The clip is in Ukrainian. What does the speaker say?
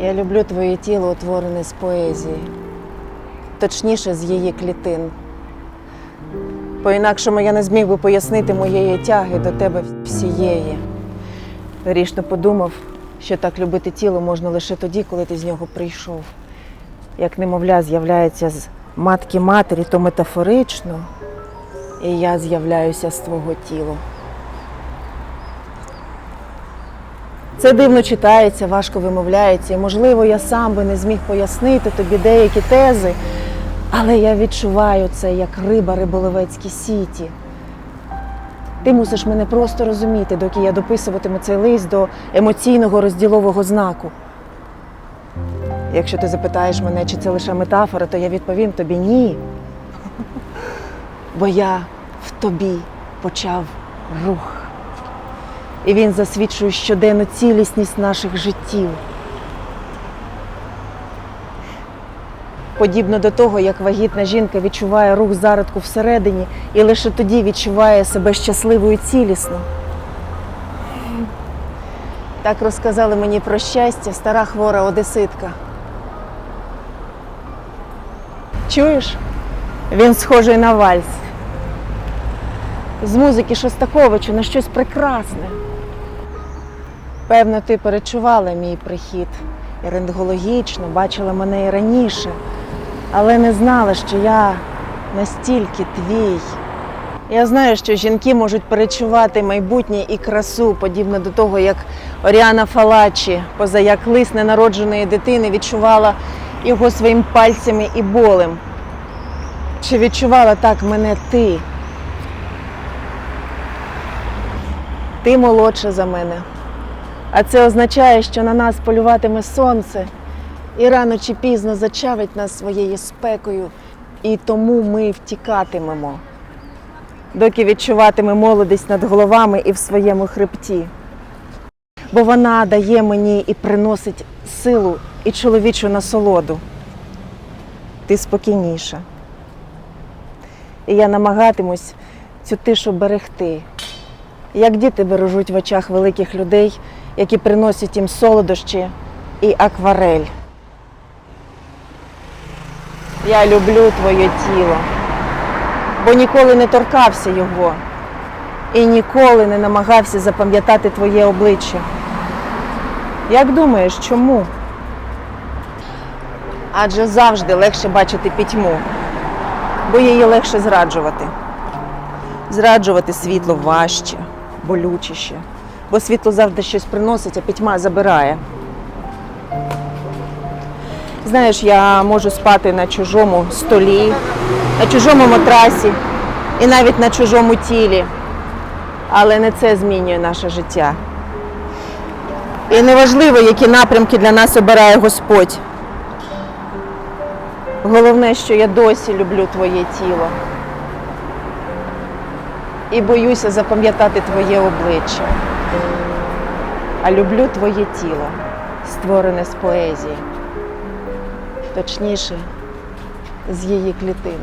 Я люблю твоє тіло, утворене з поезії, точніше, з її клітин. По-інакшому я не зміг би пояснити моєї тяги до тебе всієї. Рішно подумав, що так любити тіло можна лише тоді, коли ти з нього прийшов. Як немовля з'являється з матки матері, то метафорично, і я з'являюся з твого тіла. Це дивно читається, важко вимовляється, і, можливо, я сам би не зміг пояснити тобі деякі тези, але я відчуваю це як риба риболовецькій сіті. Ти мусиш мене просто розуміти, доки я дописуватиму цей лист до емоційного розділового знаку. Якщо ти запитаєш мене, чи це лише метафора, то я відповім тобі ні. Бо я в тобі почав рух. І він засвідчує щоденну цілісність наших життів. Подібно до того, як вагітна жінка відчуває рух зародку всередині і лише тоді відчуває себе щасливою цілісно. Так розказали мені про щастя стара хвора одеситка. Чуєш? Він схожий на вальс. З музики Шостаковича на щось прекрасне. Певно, ти перечувала мій прихід і рентгологічно бачила мене і раніше, але не знала, що я настільки твій. Я знаю, що жінки можуть перечувати майбутнє і красу, подібно до того, як Оріана Фалачі, поза як лист ненародженої дитини, відчувала його своїми пальцями і болем. Чи відчувала так мене ти? Ти молодша за мене. А це означає, що на нас полюватиме сонце і рано чи пізно зачавить нас своєю спекою, і тому ми втікатимемо, доки відчуватиме молодість над головами і в своєму хребті. Бо вона дає мені і приносить силу і чоловічу насолоду. Ти спокійніша. І я намагатимусь цю тишу берегти як діти бережуть в очах великих людей, які приносять їм солодощі і акварель. Я люблю твоє тіло, бо ніколи не торкався його і ніколи не намагався запам'ятати твоє обличчя. Як думаєш, чому? Адже завжди легше бачити пітьму, бо її легше зраджувати. Зраджувати світло важче, болючіше, бо світло завжди щось приносить, а пітьма забирає. Знаєш, я можу спати на чужому столі, на чужому матрасі і навіть на чужому тілі, але не це змінює наше життя. І неважливо, які напрямки для нас обирає Господь. Головне, що я досі люблю твоє тіло і боюся запам'ятати твоє обличчя. А люблю твоє тіло, створене з поезії, точніше, з її клітин.